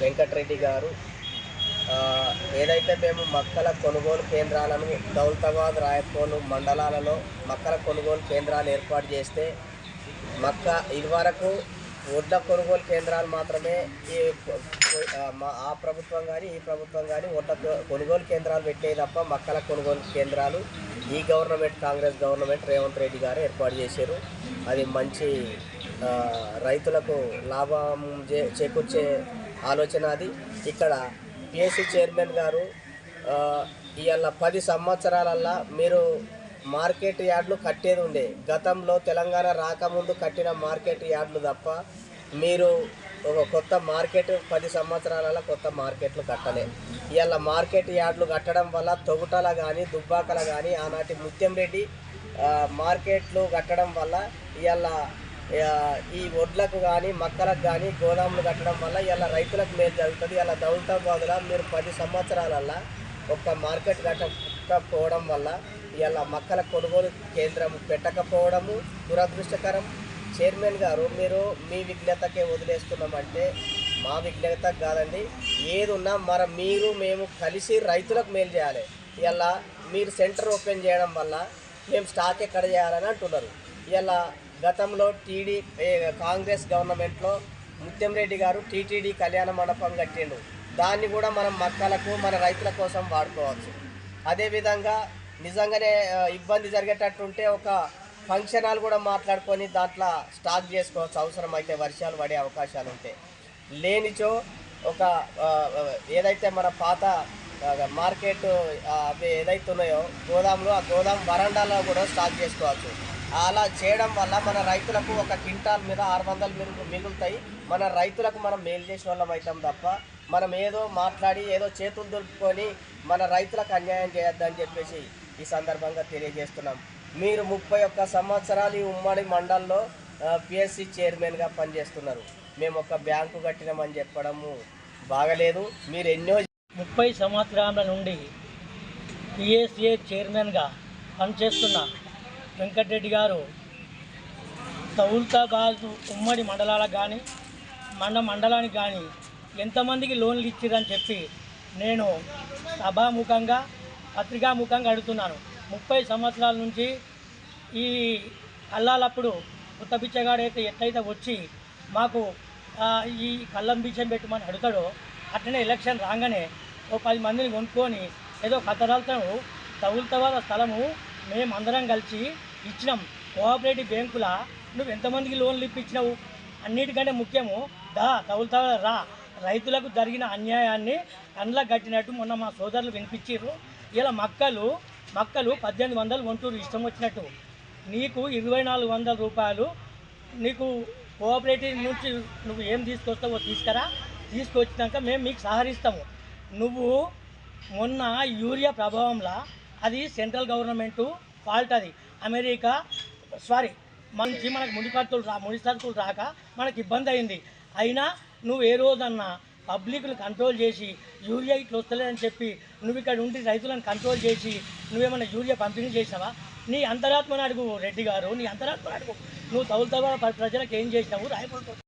వెంకటరెడ్డి గారు ఏదైతే మేము మక్కల కొనుగోలు కేంద్రాలను దౌలతాబాద్ రాయపోలు మండలాలలో మక్కల కొనుగోలు కేంద్రాలు ఏర్పాటు చేస్తే మక్క ఇదివరకు వడ్ల కొనుగోలు కేంద్రాలు మాత్రమే ఈ ఆ, ప్రభుత్వం కానీ ఈ ప్రభుత్వం కానీ వడ్ల కొనుగోలు కేంద్రాలు పెట్టే తప్ప మక్కల కొనుగోలు కేంద్రాలు ఈ government Congress government Revanth Reddy garu ఏర్పాటు చేశారు. అది మంచి రైతులకు లాభం చే- చేకూర్చే ఆలోచన అది. ఇక్కడ పిఎస్సి చైర్మన్ గారు ఇవాళ పది సంవత్సరాలల్లా మీరు మార్కెట్ యార్డ్లు కట్టేది ఉండే. గతంలో తెలంగాణ రాకముందు కట్టిన మార్కెట్ యార్డ్లు తప్ప మీరు ఒక కొత్త మార్కెట్ పది సంవత్సరాలలో కొత్త మార్కెట్లు కట్టలే. ఇవాళ మార్కెట్ యార్డ్లు కట్టడం వల్ల తొగుటల కానీ దుబ్బాకల కానీ ఆనాటి ముత్యం రెడ్డి మార్కెట్లు కట్టడం వల్ల ఇవాళ ఈ వడ్లకు కానీ మక్కలకు కానీ గోదాములు కట్టడం వల్ల ఇలా రైతులకు మేలు జరుగుతుంది. ఇలా దౌలతాబాద్లో మీరు పది సంవత్సరాలల్లా ఒక్క మార్కెట్ కట్టకపోవడం వల్ల ఇలా మక్కల కొనుగోలు కేంద్రం పెట్టకపోవడము దురదృష్టకరం. చైర్మన్ గారు మీరు మీ విజ్ఞతకే వదిలేస్తున్నామంటే మా విజ్ఞత కాదండి. ఏది ఉన్నా మరి మీరు మేము కలిసి రైతులకు మేలు చేయాలి. ఇలా మీరు సెంటర్ ఓపెన్ చేయడం వల్ల మేము స్టాక్ ఎక్కడ చేయాలని అంటున్నారు. ఇలా గతంలో టీడీ కాంగ్రెస్ గవర్నమెంట్లో ముత్యంరెడ్డి గారు టీటీడీ కళ్యాణ మండపం కట్టిండు. దాన్ని కూడా మనం మక్కలకు మన రైతుల కోసం వాడుకోవచ్చు. అదేవిధంగా నిజంగానే ఇబ్బంది జరిగేటట్టుంటే ఒక ఫంక్షన్ హాల్ కూడా మాట్లాడుకొని దాంట్లో స్టాక్ చేసుకోవచ్చు అవసరం అయితే వర్షాలు పడే అవకాశాలు ఉంటాయి లేనిచో ఒక ఏదైతే మన పాత మార్కెట్ అవి ఏదైతే ఉన్నాయో గోదాములు ఆ గోదాం వరండాలో కూడా స్టాక్ చేసుకోవచ్చు. అలా చేయడం వల్ల మన రైతులకు ఒక క్వింటాల్ మీద ఆరు వందలు మిగులు మిగులుతాయి. మన రైతులకు మనం మేలు చేసిన వాళ్ళం అవుతాం తప్ప మనం ఏదో మాట్లాడి ఏదో చేతులు దొరుకుకొని మన రైతులకు అన్యాయం చేయొద్దని చెప్పేసి ఈ సందర్భంగా తెలియజేస్తున్నాం. మీరు ముప్పై ఒక్క సంవత్సరాలు ఈ ఉమ్మడి మండల్లో పిఎస్సి చైర్మన్గా పనిచేస్తున్నారు. మేము ఒక బ్యాంకు కట్టినామని చెప్పడము బాగలేదు. మీరు ఎన్నో ముప్పై సంవత్సరాల నుండి పిఎస్ఏ చైర్మన్గా పనిచేస్తున్న వెంకటరెడ్డి గారు తౌల్తాబాద్ ఉమ్మడి మండలాలకు కానీ మండ మండలానికి కానీ ఎంతమందికి లోన్లు ఇచ్చిరని చెప్పి నేను సభాముఖంగా పత్రికాముఖంగా అడుగుతున్నాను. ముప్పై సంవత్సరాల నుంచి ఈ అల్లాలప్పుడు కొత్త బిచ్చగాడైతే ఎట్లయితే వచ్చి మాకు ఈ కళ్ళం బిచ్చం పెట్టమని అడుగుతాడో అట్లనే ఎలక్షన్ రాగానే ఓ పది మందిని కొనుక్కొని ఏదో కథరాలతో తగులుతవాల స్థలము మేము అందరం కలిసి ఇచ్చినాం. కోఆపరేటివ్ బ్యాంకుల నువ్వు ఎంతమందికి లోన్లు ఇప్పించినావు? అన్నిటికంటే ముఖ్యము దా తగులుతవాల రా. రైతులకు జరిగిన అన్యాయాన్ని కండ్లకు కట్టినట్టు మొన్న మా సోదరులు వినిపించారు ఇలా మక్కలు మక్కలు పద్దెనిమిది వందలు వంటూరు ఇష్టం వచ్చినట్టు. నీకు ఇరవై నాలుగు వందల రూపాయలు. నీకు కోఆపరేటివ్ నుంచి నువ్వు ఏం తీసుకొస్తావో తీసుకురా. తీసుకొచ్చినాక మేము మీకు సహకరిస్తాము. నువ్వు మొన్న యూరియా ప్రభావంలో అది సెంట్రల్ గవర్నమెంటు ఫాల్ట్ అది. అమెరికా సారీ మంచి మనకు ముడి సరుకులు రా ముడి సరుకులు రాక మనకి ఇబ్బంది అయింది. అయినా నువ్వు ఏ రోజన్నా పబ్లిక్ను కంట్రోల్ చేసి యూరియా ఇట్లా వస్తలేదని చెప్పి నువ్వు ఇక్కడ ఉండి రైతులను కంట్రోల్ చేసి నువ్వేమన్నా యూరియా పంపిణీ చేసావా? నీ అంతరాత్మను అడుగు రెడ్డి గారు నీ అంతరాత్మను అడుగు. నువ్వు తౌలుతావా ప్రజలకు ఏం చేసినావు? రాయపడుతుంది